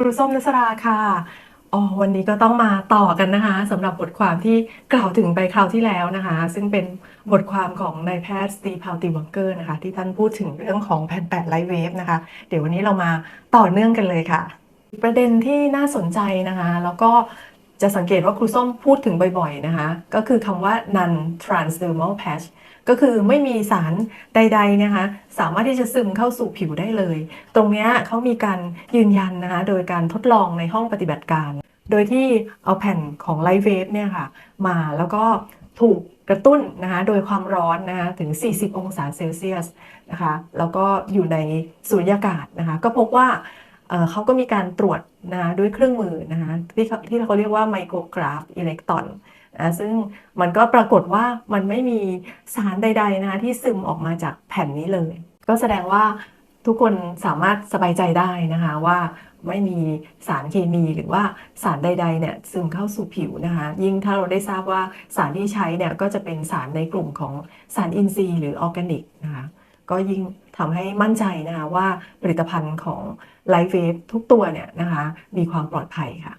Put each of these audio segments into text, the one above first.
ครูส้มนัสราค่ะอ๋อวันนี้ก็ต้องมาต่อกันนะคะสำหรับบทความที่กล่าวถึงไปคราวที่แล้วนะคะ ซึ่งเป็นบทความของนายแพทย์สตีพาวติวังเกอร์นะคะ ที่ท่านพูดถึงเรื่องของแผ่นแปดไลท์เวฟนะคะ เดี๋ยววันนี้เรามาต่อเนื่องกันเลยค่ะ ประเด็นที่น่าสนใจนะคะ แล้วก็ จะสังเกตว่าครูส้มพูดถึงบ่อยๆนะคะ ก็คือคำว่า non transdermal patch ก็คือไม่มีสารใดๆนะคะสามารถที่จะซึมเข้าสู่ผิวได้เลย ตรงเนี้ยเขามีการยืนยันนะคะโดยการทดลองในห้องปฏิบัติการ โดยที่เอาแผ่นของไลท์เวฟเนี่ยค่ะมาแล้วก็ถูกกระตุ้นนะคะโดยความร้อนนะคะถึง 40 องศาเซลเซียสนะคะแล้วก็อยู่ในสูญญากาศนะคะก็พบว่าเอ่อเขาก็มีการตรวจ นะคะด้วยเครื่องมือนะคะที่เขาที่เขาเรียกว่าไมโครกราฟอิเล็กตรอนนะซึ่งมันก็ปรากฏว่ามันไม่มีสารใดๆนะคะที่ซึมออกมาจากแผ่นนี้เลย ก็แสดงว่าทุกคนสามารถสบายใจได้นะคะว่าไม่มีสารเคมีหรือว่าสารใดๆเนี่ยซึมเข้าสู่ผิวนะคะ ยิ่งถ้าเราได้ทราบว่าสารที่ใช้เนี่ยก็จะเป็นสารในกลุ่มของสารอินทรีย์หรือออร์แกนิกนะคะ ก็ยิ่งทำให้มั่นใจนะคะว่าผลิตภัณฑ์ของ Life Wave ทุกตัวเนี่ยนะคะมีความปลอดภัยค่ะ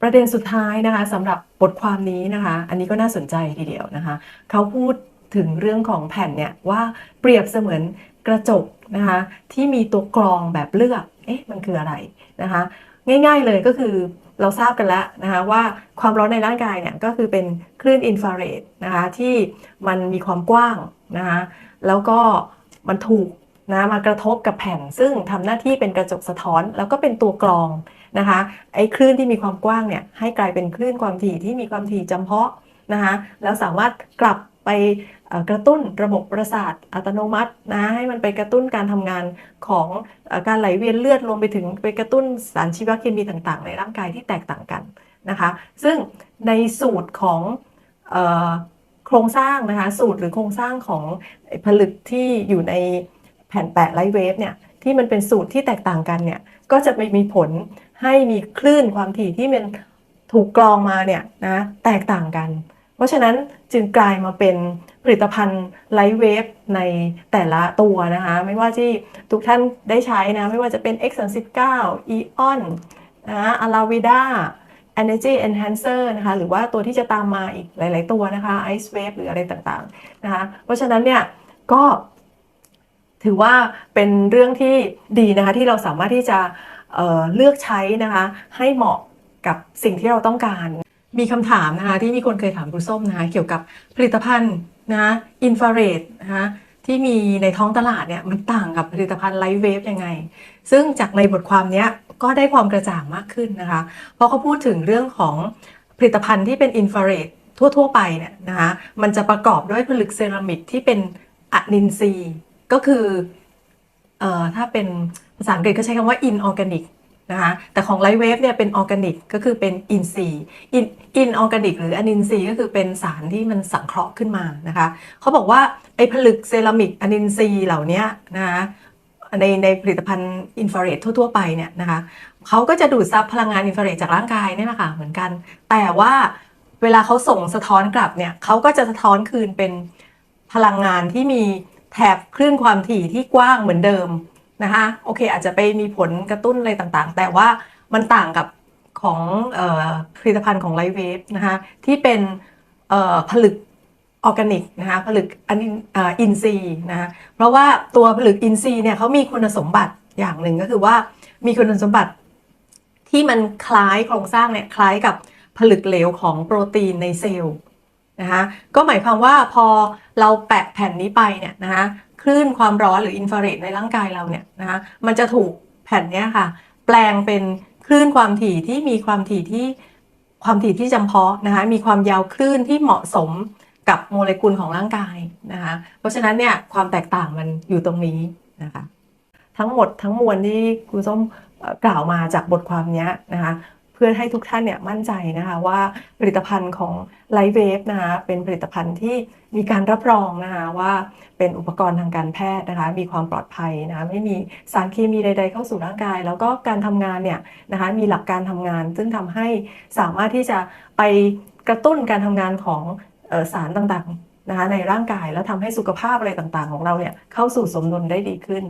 ประเด็นสุดท้ายนะคะสำหรับบทความนี้นะคะ อันนี้ก็น่าสนใจทีเดียวนะคะ เขาพูดถึงเรื่องของแผ่นเนี่ยว่าเปรียบเสมือนกระจกนะคะที่มีตัวกรองแบบเลือก เอ๊ะมันคืออะไรนะคะ ง่ายๆเลยก็คือเราทราบกันแล้วนะคะว่าความร้อนในร่างกายเนี่ยก็คือเป็นคลื่นอินฟราเรดนะคะที่มันมีความกว้างนะคะแล้วก็ มันถูกนะมากระทบกับแผ่นซึ่งทำหน้าที่เป็นกระจกสะท้อน แล้วก็เป็นตัวกรองนะคะไอ้คลื่นที่มีความกว้างเนี่ยให้กลายเป็นคลื่นความถี่ที่มีความถี่จำเพาะนะคะแล้วสามารถกลับไปกระตุ้นระบบประสาทอัตโนมัตินะให้มันไปกระตุ้นการทำงานของอการไหลเวียนเลือดรวมไปถึงไปกระตุ้นสารชีวเคมีต่างๆ ในร่างกายที่แตกต่างกันนะคะ ซึ่งในสูตรของ โครงสร้างนะคะสูตรหรือโครงสร้างของผลึกที่อยู่ในแผ่นแปะไลท์เวฟเนี่ยที่มันเป็นสูตรที่แตกต่างกันเนี่ยก็จะไปมีผลให้มีคลื่นความถี่ที่มันถูกกรองมาเนี่ยนะแตกต่างกัน เพราะฉะนั้นจึงกลายมาเป็นผลิตภัณฑ์ไลท์เวฟในแต่ละตัวนะคะไม่ว่าที่ทุกท่านได้ใช้นะไม่ว่าจะเป็น X39 Eon นะ Alavida Energy Enhancer นะคะหรือว่าตัวที่จะตามมาอีกหลาย ๆ ตัวนะคะ Ice Wave หรืออะไรต่างๆนะคะเพราะฉะนั้นเนี่ยก็ถือว่าเป็นเรื่องที่ดีนะคะที่เราสามารถที่จะเเลือกใช้นะคะให้เหมาะกับสิ่งที่เราต้องการ มีคำถามนะคะที่มีคนเคยถามครูส้มนะคะเกี่ยวกับผลิตภัณฑ์นะอินฟราเรดนะคะที่มีในท้องตลาดเนี่ยมันต่างกับผลิตภัณฑ์ไลท์เวฟยังไง ซึ่งจากในบทความเนี้ย ก็ได้ความกระจ่างมากขึ้นนะคะ เพราะเขาพูดถึงเรื่องของผลิตภัณฑ์ที่เป็นอินฟราเรดทั่ว ๆ ไปเนี่ยนะคะมันจะประกอบด้วยผลึกเซรามิกที่เป็นอะนินซีก็คือเอ่อถ้าเป็นภาษาอังกฤษก็ใช้คำว่า inorganic นะคะแต่ของไลท์เวฟเนี่ยเป็นออร์แกนิกก็คือเป็นอินทรีอินอินออร์แกนิกหรืออนินทรีก็คือเป็นสารที่มันสังเคราะห์ขึ้นมานะคะเขาบอกว่าไอ้ผลึกเซรามิกอนินทรีเหล่านี้นะคะ ในในผลิตภัณฑ์อินฟราเรดทั่ว ๆ ไปเนี่ยนะคะเขาก็จะดูดซับพลังงานอินฟราเรดจากร่างกายเนี่ยแหละค่ะเหมือนกัน แต่ว่าเวลาเขาส่งสะท้อนกลับเนี่ยเขาก็จะสะท้อนคืนเป็นพลังงานที่มีแถบคลื่นความถี่ที่กว้างเหมือนเดิมนะคะโอเค อาจจะไปมีผลกระตุ้นอะไรต่างๆ แต่ว่ามันต่างกับของผลิตภัณฑ์ของไลท์เวฟนะคะที่เป็นผลึก ออร์แกนิกนะคะผลึกอันอินทรีนะคะเพราะว่าตัวผลึกอินทรีเนี่ยเขามีคุณสมบัติอย่างหนึ่งก็คือว่ามีคุณสมบัติที่มันคล้ายโครงสร้างเนี่ยคล้ายกับผลึกเหลวของโปรตีนในเซลล์นะคะก็หมายความว่าพอเราแปะแผ่นนี้ไปเนี่ยนะคะคลื่นความร้อนหรืออินฟราเรดในร่างกายเราเนี่ยนะคะมันจะถูกแผ่นนี้ค่ะ แปลงเป็นคลื่นความถี่ที่มีความถี่ที่ความถี่ที่จำเพาะนะคะมีความยาวคลื่นที่เหมาะสม กับโมเลกุลของร่างกายนะคะ เพราะฉะนั้นเนี่ยความแตกต่างมันอยู่ตรงนี้นะคะ ทั้งหมดทั้งมวลที่ครูส้มเอ่อกล่าวมาจากบทความนี้นะคะเพื่อให้ทุกท่านเนี่ยมั่นใจนะคะว่าผลิตภัณฑ์ของ Light Wave นะคะเป็นผลิตภัณฑ์ที่มีการรับรองนะคะว่าเป็นอุปกรณ์ทางการแพทย์นะคะมีความปลอดภัยนะคะไม่มีสารเคมีใด ๆ เข้าสู่ร่างกาย แล้วก็การทำงานเนี่ยนะคะมีหลักการทำงาน ซึ่งทำให้สามารถที่จะไปกระตุ้นการทำงานของ สารต่างๆนะคะในร่างกายแล้วทำให้สุขภาพอะไรต่างๆ ของเราเนี่ยเข้าสู่สมดุลได้ดีขึ้น